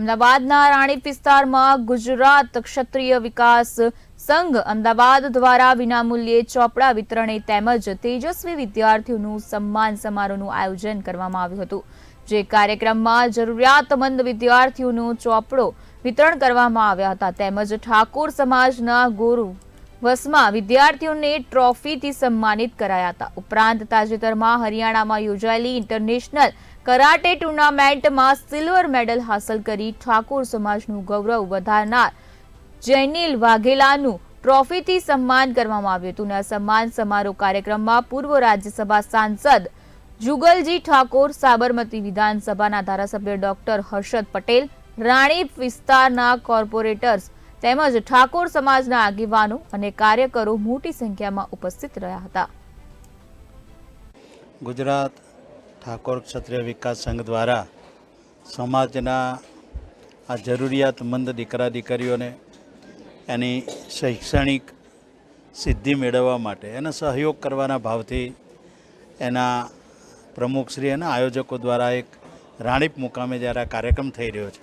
અમદાવાદના રાણીપ વિસ્તારમાં ગુજરાત ક્ષત્રિય વિકાસ સંઘ અમદાવાદ દ્વારા વિનામૂલ્યે ચોપડા વિતરણે તેમજ તેજસ્વી વિદ્યાર્થીઓનું સન્માન સમારોહનું આયોજન કરવામાં આવ્યું હતું. જે કાર્યક્રમમાં જરૂરિયાતમંદ વિદ્યાર્થીઓનો ચોપડો વિતરણ કરવામાં આવ્યા હતા. તેમજ ઠાકોર સમાજના ગુરુ વસમાં વિદ્યાર્થીઓને ટ્રોફીથી સન્માનિત કરાયા હતા. ઉપરાંત તાજેતરમાં હરિયાણામાં યોજાયેલી ઇન્ટરનેશનલ કરાટે ટુર્નામેન્ટમાં સિલ્વર મેડલ હાંસલ કરી ઠાકોર સમાજનું ગૌરવ વધારનાર જૈનિલ વાઘેલાનું ટ્રોફીથી સન્માન કરવામાં આવ્યું હતું અને સન્માન સમારોહ કાર્યક્રમમાં પૂર્વ રાજ્યસભા સાંસદ જુગલજી ઠાકોર, સાબરમતી વિધાનસભાના ધારાસભ્ય ડોક્ટર હર્ષદ પટેલ, રાણીપ વિસ્તારના કોર્પોરેટર્સ તેમજ ઠાકોર સમાજના આગેવાનો અને કાર્યકરો મોટી સંખ્યામાં ઉપસ્થિત રહ્યા હતા. ગુજરાત ઠાકોર ક્ષત્રિય વિકાસ સંઘ દ્વારા સમાજના આ જરૂરિયાતમંદ દીકરા દીકરીઓને એની શૈક્ષણિક સિદ્ધિ મેળવવા માટે એને સહયોગ કરવાના ભાવથી એના પ્રમુખશ્રી અને આયોજકો દ્વારા એક રાણીપ મુકામે જ્યારે આ કાર્યક્રમ થઈ રહ્યો છે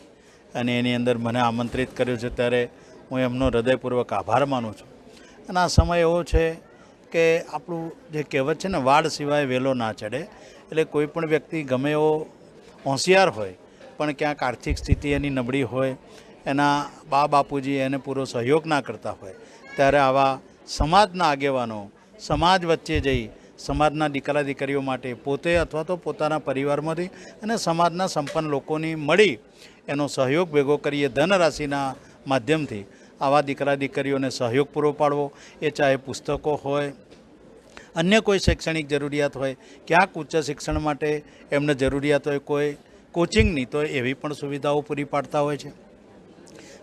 અને એની અંદર મને આમંત્રિત કર્યું છે, ત્યારે હું એમનો હૃદયપૂર્વક આભાર માનું છું. અને આ સમય એવો છે કે આપણું જે કહેવત છે ને, વાડ સિવાય વેલો ના ચડે એટલે કોઈ પણ વ્યક્તિ ગમે એવો હોશિયાર હોય, પણ ક્યાંક આર્થિક સ્થિતિ એની નબળી હોય, એના બા બાપુજી એને પૂરો સહયોગ ના કરતા હોય, ત્યારે આવા સમાજના આગેવાનો, સમાજ વચ્ચે જઈ સમાજના દીકરા દીકરીઓ માટે પોતે અથવા તો પોતાના પરિવારમાંથી અને સમાજના સંપન્ન લોકોની મળી એનો સહયોગ ભેગો કરીએ ધનરાશિના માધ્યમથી. આવા દીકરા દીકરીઓને સહયોગ પૂરો પાડવો, એ ચાહે પુસ્તકો હોય અન્ય કોઈ શૈક્ષણિક જરૂરિયાત હોય, ક્યાંક ઉચ્ચ શિક્ષણ માટે એમને જરૂરિયાત હોય, કોઈ કોચિંગની, તો એવી પણ સુવિધાઓ પૂરી પાડતા હોય છે.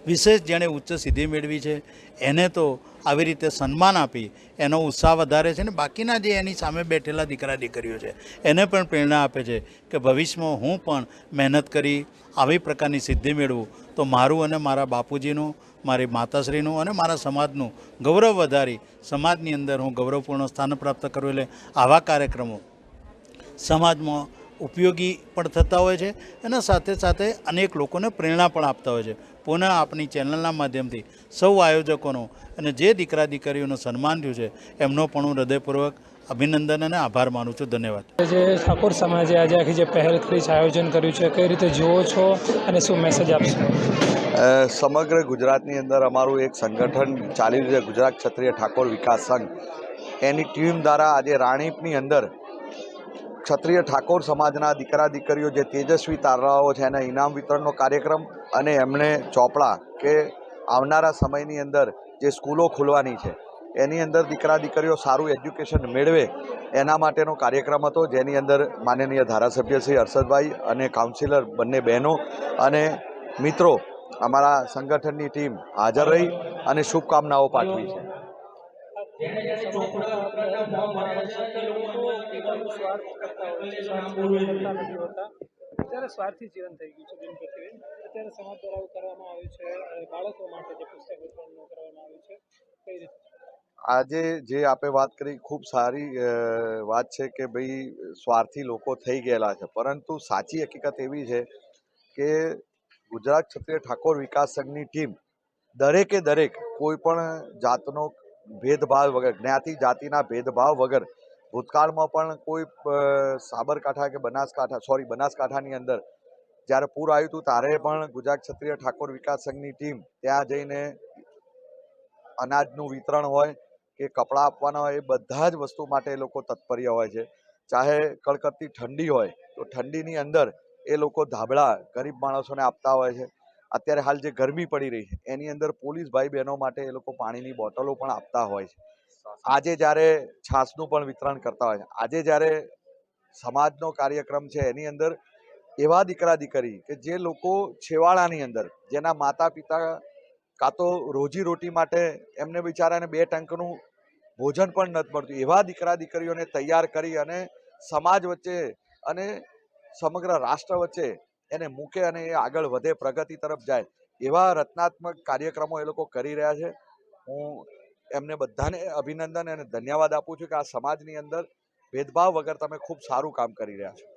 વિશેષ જેણે ઉચ્ચ સિદ્ધિ મેળવી છે, એને તો આવી રીતે સન્માન આપી, એનો ઉત્સાહ વધારે છે ને બાકીના જે એની સામે બેઠેલા દીકરા દીકરીઓ છે, એને પણ પ્રેરણા આપે છે કે ભવિષ્યમાં હું પણ મહેનત કરી આવી પ્રકારની સિદ્ધિ મેળવું. તો મારું અને મારા બાપુજીનું, મારી માતાશ્રીનું અને મારા સમાજનું ગૌરવ વધારી સમાજની અંદર હું ગૌરવપૂર્ણ સ્થાન પ્રાપ્ત કરું એટલે આવા કાર્યક્રમો સમાજમાં ઉપયોગી પણ થતા હોય છે અને સાથે સાથે અનેક લોકોને પ્રેરણા પણ આપતા હોય છે. પુનઃ આપણી ચેનલના માધ્યમથી સૌ આયોજકોનો અને જે દીકરા દીકરીઓનું સન્માન થયું છે એમનો પણ હું હૃદયપૂર્વક અભિનંદન અને આભાર માનું છું. ધન્યવાદ. જે ઠાકોર સમાજે આજે આખી જે પહેલ કરી છે આયોજન કર્યું છે કઈ રીતે જુઓ છો અને શું મેસેજ આપશો? સમગ્ર ગુજરાતની અંદર અમારું એક સંગઠન ચાલી રહ્યું છે ગુજરાત ક્ષત્રિય ઠાકોર વિકાસ સંઘ. એની ટીમ દ્વારા આજે રાણીપની અંદર ક્ષત્રિય ઠાકોર સમાજના દીકરા દીકરીઓ જે તેજસ્વી તારાઓ છે, એના ઇનામ વિતરણનો કાર્યક્રમ અને એમણે ચોપડા કે આવનારા સમયની અંદર જે સ્કૂલો ખુલવાની છે, એની અંદર દીકરા દીકરીઓ સારું એજ્યુકેશન મેળવે એના માટેનો કાર્યક્રમ હતો, જેની અંદર માનનીય ધારાસભ્ય શ્રી હર્ષદભાઈ અને કાઉન્સિલર બંને બહેનો અને મિત્રો અમારા સંગઠનની ટીમ હાજર રહી અને શુભકામનાઓ પાઠવી છે. અત્યારે સ્વાર્થી જીવન થઈ ગયું છે દિન પ્રતિદિન અત્યારે સમાજ દ્વારા કરવામાં આવ્યું છે બાળકો માટે જે પુસ્તક વિતરણ કરવામાં આવ્યું છે કઈ રીતે? આજે જે આપે વાત કરી ખૂબ સારી વાત છે કે ભાઈ સ્વાર્થી લોકો થઈ ગયેલા છે. પરંતુ સાચી હકીકત એવી છે કે ગુજરાત ક્ષત્રિય ઠાકોર વિકાસ સંઘની ટીમ દરેકે દરેક કોઈ પણ જાતનો ભેદભાવ વગર, જ્ઞાતિ, જાતિના ભેદભાવ વગર, ભૂતકાળમાં પણ કોઈ સાબરકાંઠા કે બનાસકાંઠા સોરી બનાસકાંઠાની અંદર જ્યારે પૂર આવ્યું હતું, ત્યારે પણ ગુજરાત ક્ષત્રિય ઠાકોર વિકાસ સંઘની ટીમ ત્યાં જઈને અનાજનું વિતરણ હોય કે કપડાં આપવાના હોય, એ બધા જ વસ્તુ માટે એ લોકો તત્પર્ય હોય છે. ચાહે કડકડતી ઠંડી હોય, તો ઠંડીની અંદર એ લોકો ધાબળા ગરીબ માણસોને આપતા હોય છે. અત્યારે હાલ જે ગરમી પડી રહી છે, એની અંદર પોલીસ ભાઈ બહેનો માટે એ લોકો પાણીની બોટલો પણ આપતા હોય છે. આજે જ્યારે છાસનું પણ વિતરણ કરતા હોય છે, આજે જ્યારે સમાજનો કાર્યક્રમ છે, એની અંદર એવા દીકરા દીકરી કે જે લોકો છેવાડાની અંદર, જેના માતા પિતા કાં તો રોજીરોટી માટે એમને બિચારાને બે ટંકનું ભોજન પણ નથી મળતું, એવા દીકરા દીકરીઓને તૈયાર કરી અને સમાજ વચ્ચે અને સમગ્ર રાષ્ટ્ર વચ્ચે એને મૂકે અને એ આગળ વધે, પ્રગતિ તરફ જાય. એવા રચનાત્મક કાર્યક્રમો એ લોકો કરી રહ્યા છે. હું એમને બધાને અભિનંદન અને ધન્યવાદ આપું છું કે આ સમાજની અંદર ભેદભાવ વગર તમે ખૂબ સારું કામ કરી રહ્યા છો.